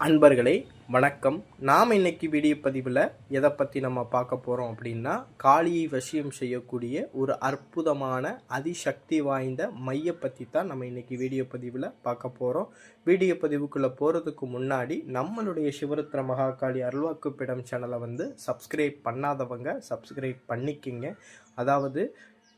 அன்பர்களே வணக்கம். நாம் இன்னைக்கு வீடியோ பதிவில் எதை பற்றி நம்ம பார்க்க போகிறோம் அப்படின்னா காளியை வசியம் செய்யக்கூடிய ஒரு அற்புதமான அதிசக்தி வாய்ந்த மைய பற்றி தான் நம்ம இன்னைக்கு வீடியோ பதிவில் பார்க்க போகிறோம் வீடியோ பதிவுக்குள்ளே போகிறதுக்கு முன்னாடி நம்மளுடைய சிவருத்ர மகாகாளி அருள்வாக்குப்பிடம் சேனலை வந்து சப்ஸ்கிரைப் பண்ணாதவங்க சப்ஸ்கிரைப் பண்ணிக்கிங்க. அதாவது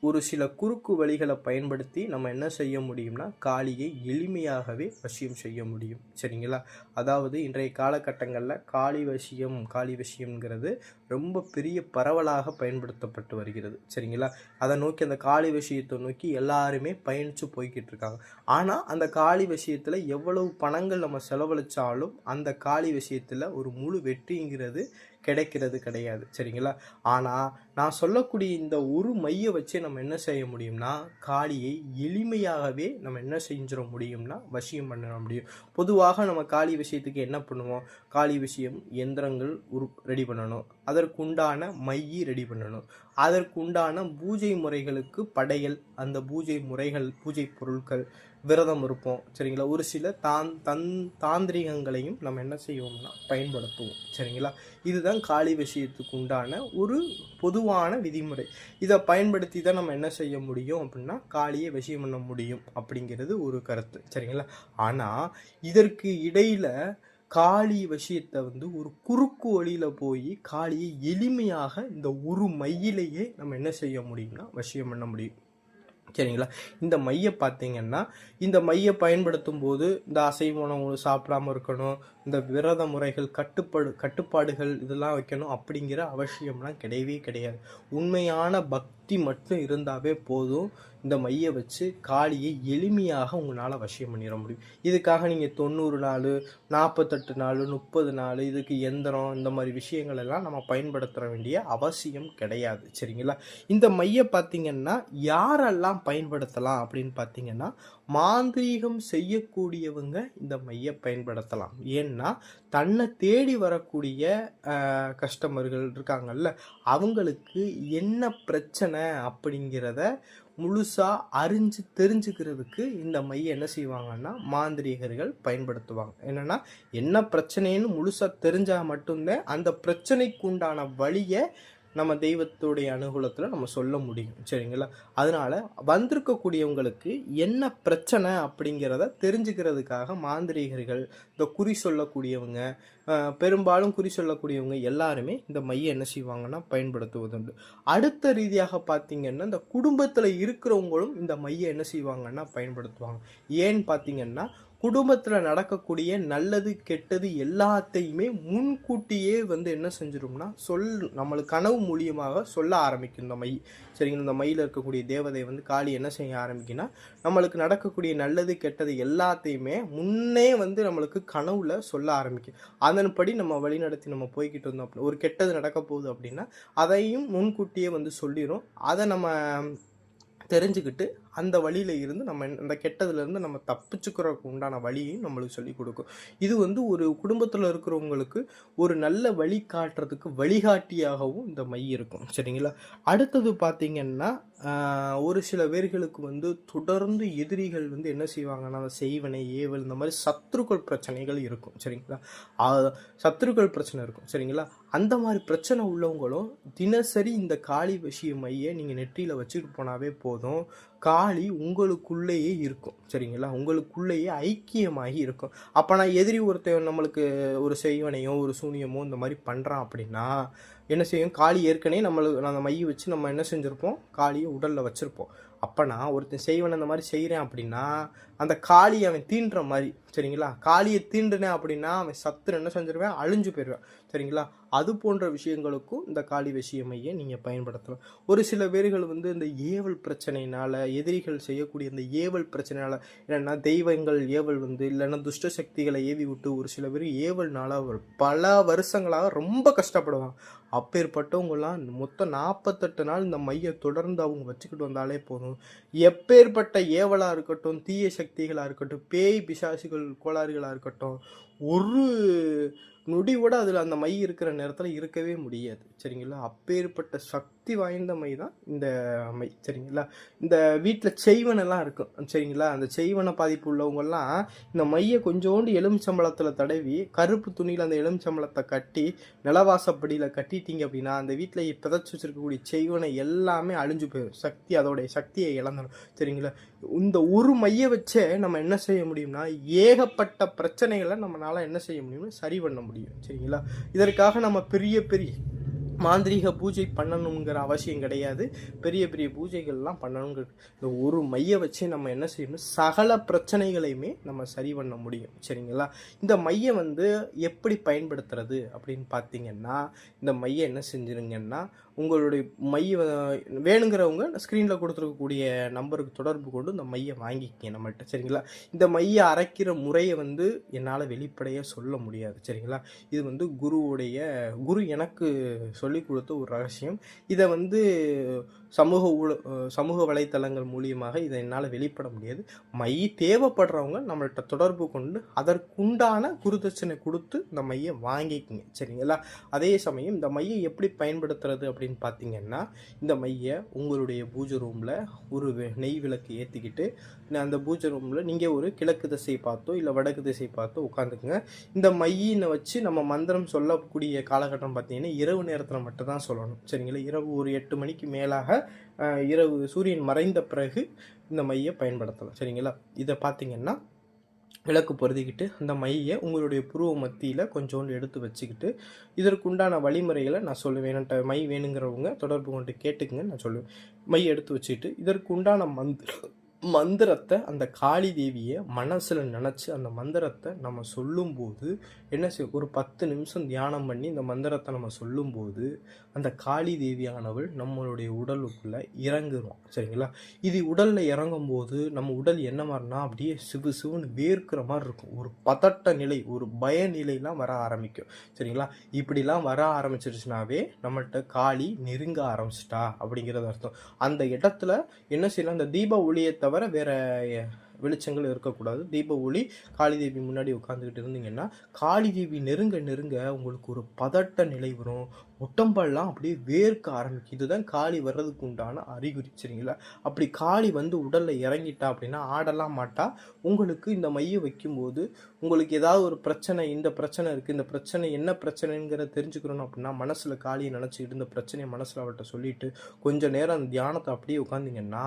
ஒரு சில குறுக்கு வழிகளை பயன்படுத்தி நம்ம என்ன செய்ய முடியும்னா காளியை எளிமையாகவே வசியம் செய்ய முடியும். சரிங்களா? அதாவது இன்றைய காலகட்டங்களில் காளி வசியம் காளி வசியம்ங்கிறது ரொம்ப பெரிய பரவலாக பயன்படுத்தப்பட்டு வருகிறது. சரிங்களா? அதை நோக்கி அந்த காளி விஷயத்தை நோக்கி எல்லாருமே பயணித்து போய்கிட்டு இருக்காங்க ஆனால் அந்த காளி விஷயத்தில் எவ்வளவு பணங்கள் நம்ம செலவழித்தாலும் அந்த காளி விஷயத்தில் ஒரு முழு வெற்றிங்கிறது கிடைக்கிறது கிடையாது. சரிங்களா? ஆனால் நான் சொல்லக்கூடிய இந்த ஒரு மைய வச்சு நம்ம என்ன செய்ய முடியும்னா காளியை எளிமையாகவே நம்ம என்ன செஞ்சிட முடியும்னா வசியம் பண்ண முடியும். பொதுவாக நம்ம காளி விஷயத்துக்கு என்ன பண்ணுவோம்? காளி விஷயம் எந்திரங்கள் உரு ரெடி பண்ணணும். அதற்குண்டான மையை ரெடி பண்ணணும். அதற்குண்டான பூஜை முறைகளுக்கு படையல் அந்த பூஜை முறைகள் பூஜை பொருட்கள் விரதம் இருப்போம். சரிங்களா? ஒரு சில தான் தன் தாந்திரிகங்களையும் நம்ம என்ன செய்வோம்னா பயன்படுத்துவோம். சரிங்களா? இதுதான் காளி விஷயத்துக்கு உண்டான ஒரு பொது பொதுவான விதிமுறை. இதை பயன்படுத்தி தான் நம்ம என்ன செய்ய முடியும் அப்படின்னா காளியை விஷயம் பண்ண முடியும் அப்படிங்கிறது ஒரு கருத்து. சரிங்களா? ஆனால் இதற்கு இடையில் காளி விஷயத்தை வந்து ஒரு குறுக்கு வழியில் போய் காளியை எளிமையாக இந்த ஒரு மையிலேயே நம்ம என்ன செய்ய முடியும்னா விஷயம் பண்ண முடியும். சரிங்களா? இந்த மையை பார்த்தீங்கன்னா இந்த மையை பயன்படுத்தும் போது இந்த அசைவ உணவு சாப்பிடாம இருக்கணும் இந்த விரத முறைகள் கட்டுப்பாடு கட்டுப்பாடுகள் இதெல்லாம் வைக்கணும் அப்படிங்கிற அவசியம்லாம் கிடையவே கிடையாது. உண்மையான பக்தி மட்டும் இருந்தாவே போதும். இந்த மைய வச்சு காளியை எளிமையாக உங்களால் வசியம் பண்ணிட முடியும். இதுக்காக நீங்கள் தொண்ணூறு நாள் நாற்பத்தெட்டு நாள் முப்பது நாள் இதுக்கு எந்திரம் இந்த மாதிரி விஷயங்கள் எல்லாம் நம்ம பயன்படுத்த வேண்டிய அவசியம் கிடையாது. சரிங்களா? இந்த மைய பார்த்தீங்கன்னா யாரெல்லாம் பயன்படுத்தலாம் அப்படின்னு பார்த்தீங்கன்னா மாந்திரீகம் செய்யக்கூடியவங்க இந்த மைய பயன்படுத்தலாம். ஏன்னா தன்னை தேடி வரக்கூடிய கஸ்டமர்கள் இருக்காங்கல்ல அவங்களுக்கு என்ன பிரச்சனை அப்படிங்கிறத முழுசாக அறிஞ்சு தெரிஞ்சுக்கிறதுக்கு இந்த மைய என்ன செய்வாங்கன்னா மாந்திரீகர்கள் பயன்படுத்துவாங்க. என்னென்னா என்ன பிரச்சனைன்னு முழுசாக தெரிஞ்சால் மட்டும்தான் அந்த பிரச்சனைக்கு உண்டான வழியை நம்ம தெய்வத்துடைய அனுகூலத்தில் நம்ம சொல்ல முடியும். சரிங்களா? அதனால் வந்திருக்கக்கூடியவங்களுக்கு என்ன பிரச்சனை அப்படிங்கிறத தெரிஞ்சுக்கிறதுக்காக மாந்திரீகர்கள் இந்த குறி சொல்லக்கூடியவங்க பெரும்பாலும் குறி சொல்லக்கூடியவங்க எல்லாருமே இந்த மையம் என்ன செய்வாங்கன்னா பயன்படுத்துவதுண்டு. அடுத்த ரீதியாக பார்த்திங்கன்னா இந்த குடும்பத்தில் இருக்கிறவங்களும் இந்த மையம் என்ன செய்வாங்கன்னா பயன்படுத்துவாங்க. ஏன்னு பார்த்திங்கன்னா குடும்பத்தில் நடக்கக்கூடிய நல்லது கெட்டது எல்லாத்தையுமே முன்கூட்டியே வந்து என்ன செஞ்சிடும்னா சொல் நம்மளுக்கு கனவு மூலியமாக சொல்ல ஆரம்பிக்கும் இந்த மை சரிங்களா? இந்த மயில் இருக்கக்கூடிய தேவதை வந்து காளி என்ன செய்ய ஆரம்பிக்குன்னா நம்மளுக்கு நடக்கக்கூடிய நல்லது கெட்டது எல்லாத்தையுமே முன்னே வந்து நம்மளுக்கு கனவுல சொல்ல ஆரம்பிக்கும். அதன்படி நம்ம வழிநடத்தி நம்ம போய்கிட்டு இருந்தோம் அப்படின்னா ஒரு கெட்டது நடக்க போகுது அப்படின்னா அதையும் முன்கூட்டியே வந்து சொல்லிடும் அதை நம்ம தெரிஞ்சுக்கிட்டு அந்த வழியில் இருந்து நம்ம அந்த கெட்டதுலேருந்து நம்ம தப்பிச்சுக்கிறதுக்கு உண்டான வழியையும் நம்மளுக்கு சொல்லி கொடுக்கும். இது வந்து ஒரு குடும்பத்தில் இருக்கிறவங்களுக்கு ஒரு நல்ல வழி காட்டுறதுக்கு வழிகாட்டியாகவும் இந்த மை இருக்கும். சரிங்களா? அடுத்தது பார்த்திங்கன்னா ஒரு சில பேர்களுக்கு வந்து தொடர்ந்து எதிரிகள் வந்து என்ன செய்வாங்கன்னா அந்த செய்வனை ஏவல் இந்த மாதிரி சத்ருக்கள் பிரச்சனைகள் இருக்கும். சரிங்களா? சத்ருக்கள் பிரச்சனை இருக்கும். சரிங்களா? அந்த மாதிரி பிரச்சனை உள்ளவங்களும் தினசரி இந்த காளி விஷய மையை நீங்கள் நெற்றியில் வச்சுட்டு போனாவே போதும். காளி உங்களுக்குள்ளேயே இருக்கும். சரிங்களா? உங்களுக்குள்ளேயே ஐக்கியமாகி இருக்கும். அப்போ நான் எதிரி ஒருத்தன் நம்மளுக்கு ஒரு செய்வனையோ ஒரு சூனியமோ இந்த மாதிரி பண்ணுறான் அப்படின்னா என்ன செய்யும்? காளி ஏற்கனவே நம்மளுக்கு அந்த மையை வச்சு நம்ம என்ன செஞ்சுருப்போம்? காளியை உடலில் வச்சுருப்போம். அப்போனா ஒருத்தன் செய்வன் அந்த மாதிரி செய்கிறேன் அப்படின்னா அந்த காளியை அவன் தீண்டுற மாதிரி சரிங்களா? காளியை தீண்டுனேன் அப்படின்னா அவன் சத்துரு என்ன செஞ்சிருவேன்? அழிஞ்சு போயிடுவேன். சரிங்களா? அது போன்ற விஷயங்களுக்கும் இந்த காளி விஷயமையை நீங்கள் பயன்படுத்தலாம். ஒரு சில பேர்கள் வந்து இந்த ஏவல் பிரச்சனையினால் எதிரிகள் செய்யக்கூடிய இந்த ஏவல் பிரச்சனையால் என்னென்னா தெய்வங்கள் ஏவல் வந்து இல்லைன்னா துஷ்ட சக்திகளை ஏவி விட்டு ஒரு சில பேர் ஏவல்னால பல வருஷங்களாக ரொம்ப கஷ்டப்படுவாங்க. அப்பேற்பட்டவங்களாம் மொத்தம் நாற்பத்தெட்டு நாள் இந்த மையை தொடர்ந்து அவங்க வச்சுக்கிட்டு வந்தாலே போதும். எப்பேற்பட்ட ஏவலாக இருக்கட்டும் தீய சக்திகளாக இருக்கட்டும் பேய் பிசாசுகள் கோளாறுகளாக இருக்கட்டும் ஒரு நொடி கூட அதில் அந்த மை இருக்கிற நேரத்தில் இருக்கவே முடியாது. சரிங்களா? அப்பேற்பட்ட சக்தி சக்தி வாய்ந்த மை தான் இந்த மை சரிங்களா? இந்த வீட்டில் செய்வனெல்லாம் இருக்கும் சரிங்களா? அந்த செய்வன பாதிப்பு உள்ளவங்கெல்லாம் இந்த மையை கொஞ்சோண்டு எலுமிச்சம்பளத்தில் தடவி கருப்பு துணியில் அந்த எலுமிச்சம்பளத்தை கட்டி நிலவாசப்படியில் கட்டிட்டீங்க அப்படின்னா அந்த வீட்டில் பிதைச்சி வச்சிருக்கக்கூடிய செய்வனை எல்லாமே அழிஞ்சு போயிடும் சக்தி அதோடைய சக்தியை இழந்துடும் சரிங்களா? இந்த ஒரு மையை வச்சே நம்ம என்ன செய்ய முடியும்னா ஏகப்பட்ட பிரச்சனைகளை நம்மளால் என்ன செய்ய முடியும்னு சரி பண்ண முடியும் சரிங்களா? இதற்காக நம்ம பெரிய பெரிய மாந்திரீக பூஜை பண்ணணுங்கிற அவசியம் கிடையாது. பெரிய பெரிய பூஜைகள்லாம் பண்ணணுங்கிற இந்த ஒரு மைய வச்சு நம்ம என்ன செய்யணும்? சகல பிரச்சனைகளையுமே நம்ம சரி பண்ண முடியும். சரிங்களா? இந்த மையம் வந்து எப்படி பயன்படுத்துறது அப்படின்னு பார்த்தீங்கன்னா இந்த மையம் என்ன செஞ்சிருங்கன்னா உங்களுடைய மைய வேணுங்கிறவங்க ஸ்க்ரீனில் கொடுத்துருக்கக்கூடிய நம்பருக்கு தொடர்பு கொண்டு இந்த மையை வாங்கிக்கங்க நம்மகிட்ட சரிங்களா? இந்த மையை அரைக்கிற முறையை வந்து என்னால் வெளிப்படையாக சொல்ல முடியாது. சரிங்களா? இது வந்து குருவுடைய குரு எனக்கு சொல்லி கொடுத்த ஒரு ரகசியம். இதை வந்து சமூக ஊழ சமூக வலைத்தளங்கள் மூலியமாக இதை என்னால் வெளிப்பட முடியாது. மை தேவைப்படுறவங்க நம்மள்கிட்ட தொடர்பு கொண்டு அதற்குண்டான குருதட்சணை கொடுத்து இந்த மையை வாங்கிக்கங்க. சரிங்களா? அதே சமயம் இந்த மையை எப்படி பயன்படுத்துறது அப்படின்னு பார்த்தீங்கன்னா இந்த மையை உங்களுடைய பூஜை ரூமில் ஒரு வெ- நெய் விளக்கு ஏற்றிக்கிட்டு அந்த பூஜை ரூமில் நீங்கள் ஒரு கிழக்கு திசை பார்த்தோ இல்லை வடக்கு திசை பார்த்தோ உட்காந்துக்குங்க. இந்த மையினை வச்சு நம்ம மந்திரம் சொல்லக்கூடிய காலகட்டம் பார்த்தீங்கன்னா இரவு நேரத்தில் நேரத்தில் மட்டும்தான் சொல்லணும். சரிங்களா? இரவு ஒரு எட்டு மணிக்கு மேலாக இரவு சூரியன் மறைந்த பிறகு இந்த மையை பயன்படுத்தலாம். சரிங்களா? இதை பார்த்தீங்கன்னா விளக்கு பொருதிக்கிட்டு அந்த மையை உங்களுடைய புருவ மத்தியில் கொஞ்சோண்டு எடுத்து வச்சுக்கிட்டு இதற்குண்டான வழிமுறைகளை நான் சொல்லுவேன். என்கிட்ட மை வேணுங்கிறவங்க தொடர்பு கொண்டு கேட்டுக்குங்க நான் சொல்லுவேன். மை எடுத்து வச்சுக்கிட்டு இதற்குண்டான மந்திரம் மந்திரத்தை அந்த காளி தேவியை மனசில் நினச்சி அந்த மந்திரத்தை நம்ம சொல்லும்போது என்ன செய்யும் ஒரு பத்து நிமிஷம் தியானம் பண்ணி இந்த மந்திரத்தை நம்ம சொல்லும்போது அந்த காளி தேவியானவள் நம்மளுடைய உடலுக்குள்ளே இறங்குறோம். சரிங்களா? இது உடலில் இறங்கும்போது நம்ம உடல் என்ன மாதிரினா அப்படியே சிவு சிவுன்னு வேர்க்கிற மாதிரி இருக்கும். ஒரு பதட்ட நிலை ஒரு பய நிலையெலாம் வர ஆரம்பிக்கும். சரிங்களா? இப்படிலாம் வர ஆரம்பிச்சிருச்சுனாவே நம்மள்கிட்ட காளி நெருங்க ஆரம்பிச்சிட்டா அப்படிங்கிறது அர்த்தம். அந்த இடத்துல என்ன செய்யலாம் அந்த தீப ஒளியை தவிர வேற வெளிச்சங்கள் இருக்கக்கூடாது. தீப ஒளி காளி தேவி முன்னாடி உட்காந்துக்கிட்டு இருந்தீங்கன்னா காளி தேவி நெருங்க நெருங்க உங்களுக்கு ஒரு பதட்ட நிலை வரும். உடம்பெல்லாம் அப்படியே வேர்க்க ஆரம்பிக்கும். இதுதான் காளி வர்றதுக்கு உண்டான அறிகுறி சரிங்களா அப்படி காளி வந்து உடலில் இறங்கிட்டா அப்படின்னா ஆடலாம் மாட்டா. உங்களுக்கு இந்த மைய வைக்கும்போது உங்களுக்கு ஏதாவது ஒரு பிரச்சனை இந்த பிரச்சனை இருக்குது இந்த பிரச்சனை என்ன பிரச்சனைங்கிற தெரிஞ்சுக்கணும் அப்படின்னா மனசில் காளியை நினச்சிக்கிட்டு இந்த பிரச்சனையை மனசில் அவர்கிட்ட சொல்லிட்டு கொஞ்சம் நேரம் அந்த தியானத்தை அப்படியே உட்காந்திங்கன்னா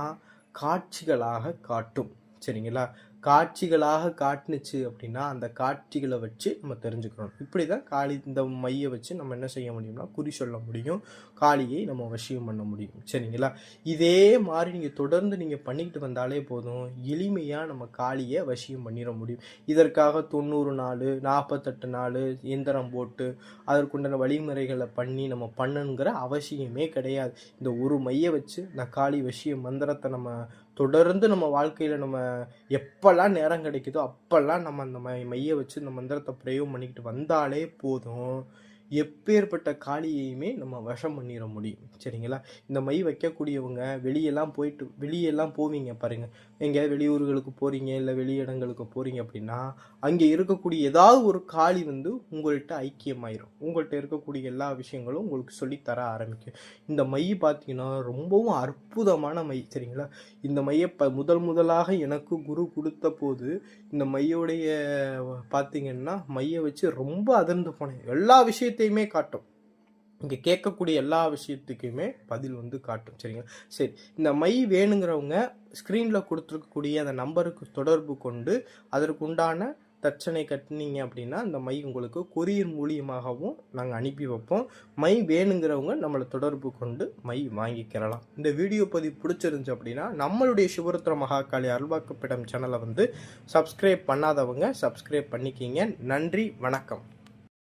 காட்சிகளாக காட்டும். சரிங்களா? காட்சிகளாக காட்டுனுச்சு அப்படின்னா அந்த காட்சிகளை வச்சு நம்ம தெரிஞ்சுக்கிறோம் இப்படி தான் காளி இந்த மையை வச்சு நம்ம என்ன செய்ய முடியும்னா குறி சொல்ல முடியும். காளியை நம்ம வசியம் பண்ண முடியும். சரிங்களா? இதே மாதிரி நீங்கள் தொடர்ந்து நீங்கள் பண்ணிக்கிட்டு வந்தாலே போதும். எளிமையாக நம்ம காளியை வசியம் பண்ணிட முடியும். இதற்காக தொண்ணூறு நாள் நாற்பத்தெட்டு நாள் இயந்திரம் போட்டு அதற்குண்டான வழிமுறைகளை பண்ணி நம்ம பண்ணணுங்கிற அவசியமே கிடையாது. இந்த ஒரு மைய வச்சு நான் காளி வசிய மந்திரத்தை நம்ம தொடர்ந்து நம்ம வாழ்க்கையில் நம்ம எப்போல்லாம் நேரம் கிடைக்குதோ அப்போல்லாம் நம்ம அந்த மை மைய வச்சு இந்த மந்திரத்தை பிரயோகம் பண்ணிக்கிட்டு வந்தாலே போதும். எப்பேற்பட்ட காளியையுமே நம்ம வசம் பண்ணிட முடியும். சரிங்களா? இந்த மை வைக்கக்கூடியவங்க வெளியெல்லாம் போயிட்டு வெளியெல்லாம் போவீங்க பாருங்கள் எங்கேயாவது வெளியூர்களுக்கு போகிறீங்க இல்லை வெளியிடங்களுக்கு போகிறீங்க அப்படின்னா அங்கே இருக்கக்கூடிய ஏதாவது ஒரு காளி வந்து உங்கள்கிட்ட ஐக்கியமாயிரும். உங்கள்கிட்ட இருக்கக்கூடிய எல்லா விஷயங்களும் உங்களுக்கு சொல்லித் தர ஆரம்பிக்கும். இந்த மை பார்த்தீங்கன்னா ரொம்பவும் அற்புதமான மை சரிங்களா? இந்த மையை ப முதல் முதலாக எனக்கு குரு கொடுத்த போது இந்த மையோடைய பார்த்தீங்கன்னா மையை வச்சு ரொம்ப அதிர்ந்து போனேன். எல்லா விஷயத்தையும் காட்டும். இங்கே கேட்கக்கூடிய எல்லா விஷயத்துக்குமே பதில் வந்து காட்டும். சரிங்களா? சரி இந்த மை வேணுங்கிறவங்க ஸ்க்ரீனில் கொடுத்துருக்கக்கூடிய அந்த நம்பருக்கு தொடர்பு கொண்டு அதற்குண்டான தட்சணை கட்டினீங்க அப்படின்னா அந்த மை உங்களுக்கு கொரியர் மூலியமாகவும் நாங்கள் அனுப்பி வைப்போம். மை வேணுங்கிறவங்க நம்மளை தொடர்பு கொண்டு மை வாங்கிக்கிறலாம். இந்த வீடியோ பதிவு பிடிச்சிருந்துச்சு அப்படின்னா நம்மளுடைய சிவருத்திர மகாகாளி அருள்வாக்குப்பிடம் சேனலை வந்து சப்ஸ்கிரைப் பண்ணாதவங்க சப்ஸ்கிரைப் பண்ணிக்கிங்க. நன்றி வணக்கம்.